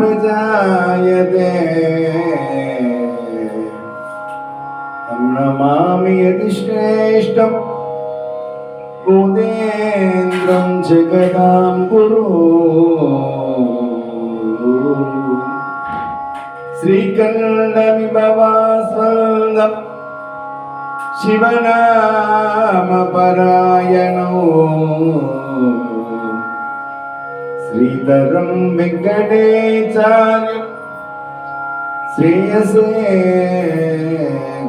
प्रजायते तं नमामि यतिश्रेष्ठम् भूतेन्द्रं जगदां गुरु श्रीकण्डविभवास्वन्दम् शिवनामपरायणो శ్రీధరం వెంకటేచార్యం శ్రేయసే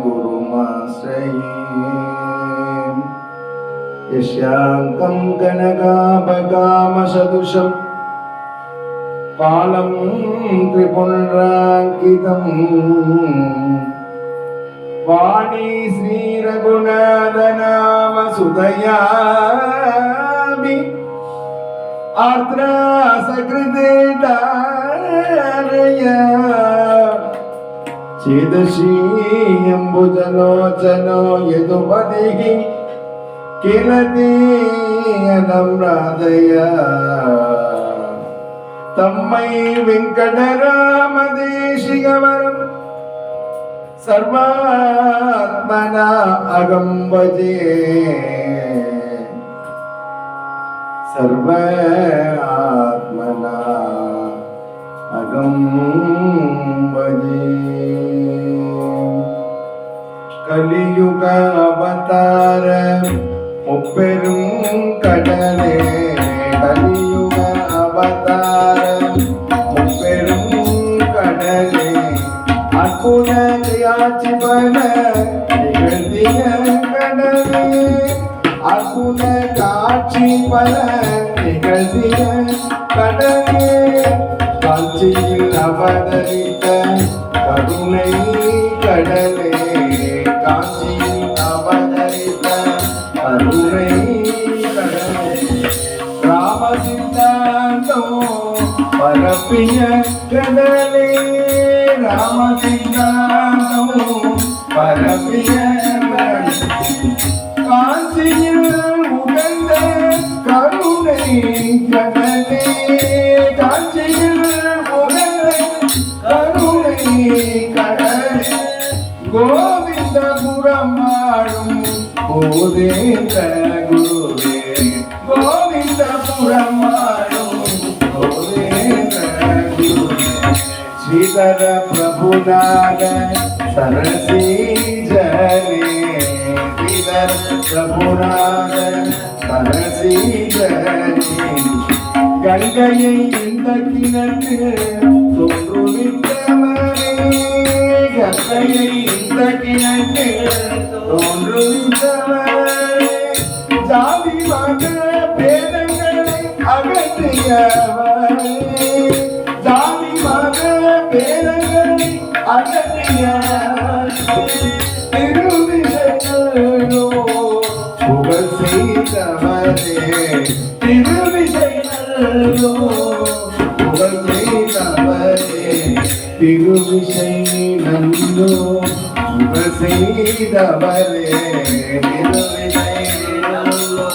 గురుమాశ్రయే. యశాంతం గణగాపకామసదృశం పాలం త్రిపుణరాంకితం. వాణీ శ్రీరఘునాథనామ సుదయా ఆర్ద్రాసకృతిదారయ చిదశీయంబుజలోచనో యదుపదిహి కిలతీయనమ్రాదయ తమ్మై వెంకటరామదేశిగవరం సర్వాత్మనా అగం భజే भजे सर्व आत्मना अगं भजे கலியுக அவதார முப்பெரும் கடலே கலியுக அவதார முப்பெரும் கடலே அற்புத கிரியாட்சி பல நிகழ்த்திய கடலே அற்புத காட்சி பல நிகழ்த்திய கடலே காட்சியில் அவதரித்த கருணை கடலே. காட்சியில் அவதரித்த கருணை கடலே. ராமசித்தாந்தம் பரப்பிய கடலே ராமசித்தாந்தம் பரப்பிய போதேந்த குருவே கோவிந்தபுரம் ஆடும் போதேந்த குருவே ஸ்ரீதர பிரபுநாத சரசி ஜனே ஸ்ரீதர பிரபுநாத சரசி ஜனே கங்கையை இந்த கிணற்று தோன்றுவித்தவரே கங்கையை இந்த கிணற்று தோன்றுவித்தவரே ஜாதி மத பேதங்களை அகற்றியவரே ஜாதி மத பேதங்களை அகற்றியவரே திருவிசைகளோ புகழ் செய்தவரே திருவிசைகளோ புகழ் செய்தவரே திருவிசை நந்தோ புகழ் செய்தவரே திருவிசை நந்தோ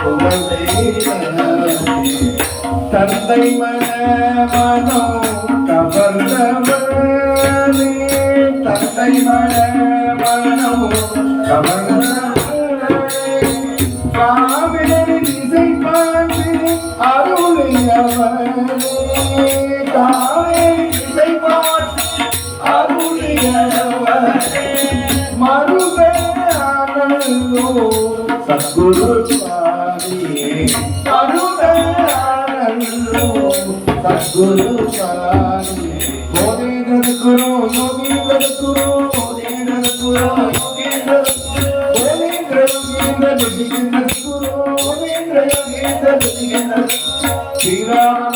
புகழ் செய்தவரே தந்தை மனமனோ கவர்ந்தவரே தந்தை மனமனோ கவர்ந்தவரே నన్ను సద్గురు సద్గురు ఓదే బ్రతుకురు యోగి బ్రతుకురు ఓదే బ్రతుకురు యోగి బ్రతుకురు ఓదే బ్రతుకురు యోగి బ్రతుకురు ఓదే బ్రతుకురు శ్రీరామ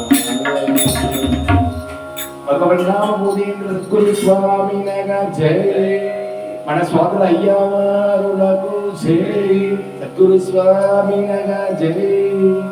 ரங்காத ஜெய் ரங்காத ரங்காத ரங்காத ரங்காத ரங்காத குரு